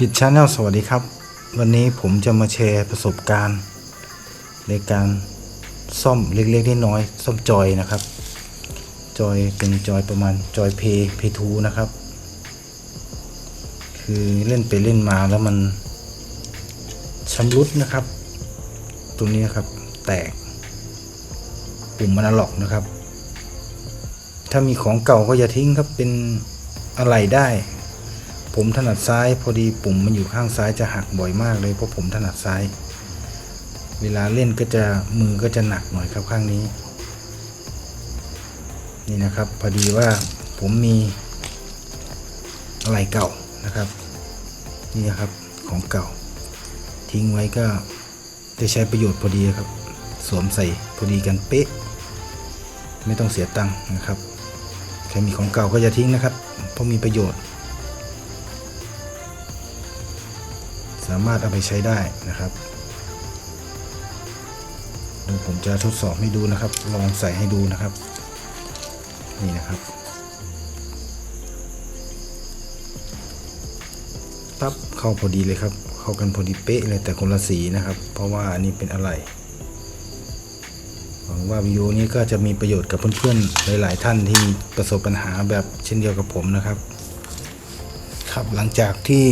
กิจชาแนลสวัสดีครับ วันนี้ผมจะมาแชร์ประสบการณ์ ในการซ่อมเล็กๆน้อยๆซ่อมจอยนะครับ จอยเป็นจอยประมาณจอยเพย์เพทูนะครับ คือเล่นไปเล่นมาแล้วมันชำรุดนะครับ ตรงนี้นครับแตกปุ่มมันอล็อกนะครับ ถ้ามีของเก่าก็อย่าทิ้งครับเป็นอะไรได้ ผมถนัดซ้าย พอดีปุ่มมันอยู่ข้างซ้ายจะหักบ่อยมากเลยเพราะผมถนัดซ้าย เวลาเล่นก็จะมือก็จะหนักหน่อยครับข้างนี้ นี่นะครับ พอดีว่าผมมีอะไรเก่านะครับ นี่นะครับของเก่า ทิ้งไว้ก็จะใช้ประโยชน์พอดีครับ สวมใส่พอดีกันเป๊ะ ไม่ต้องเสียตังค์นะครับใครมีของเก่าก็อย่าทิ้งนะครับ เพราะมีประโยชน์ สามารถเอาไปใช้ได้นะครับเดี๋ยวผมจะทดสอบให้ดูนะครับ ลองใส่ให้ดูนะครับ นี่นะครับปั๊บเข้าพอดีเลยครับ เข้ากันพอดีเป๊ะเลยแต่คนละสีนะครับ เพราะว่าอันนี้เป็นอะไรหวังว่าวิดีโอนี้ก็จะมีประโยชน์กับเพื่อนๆหลาย ๆ ท่านที่ประสบปัญหาแบบเช่นเดียวกับผมนะครับ ครับหลังจากที่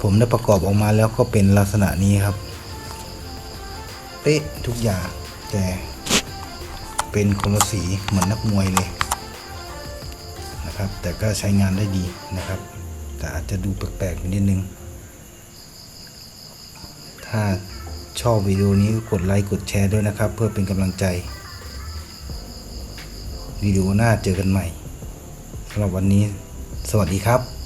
ผมได้ประกอบออกมาแล้วก็เป็นลักษณะนี้ครับ เป๊ะทุกอย่างแต่เป็นคนละสีเหมือนนักมวยเลยนะครับ แต่ก็ใช้งานได้ดีนะครับ แต่อาจจะดูแปลกๆไปนิดนึง ถ้าชอบวิดีโอนี้ก็กดไลค์กดแชร์ด้วยนะครับ เพื่อเป็นกำลังใจ วิดีโอหน้าเจอกันใหม่สำหรับวันนี้ สวัสดีครับ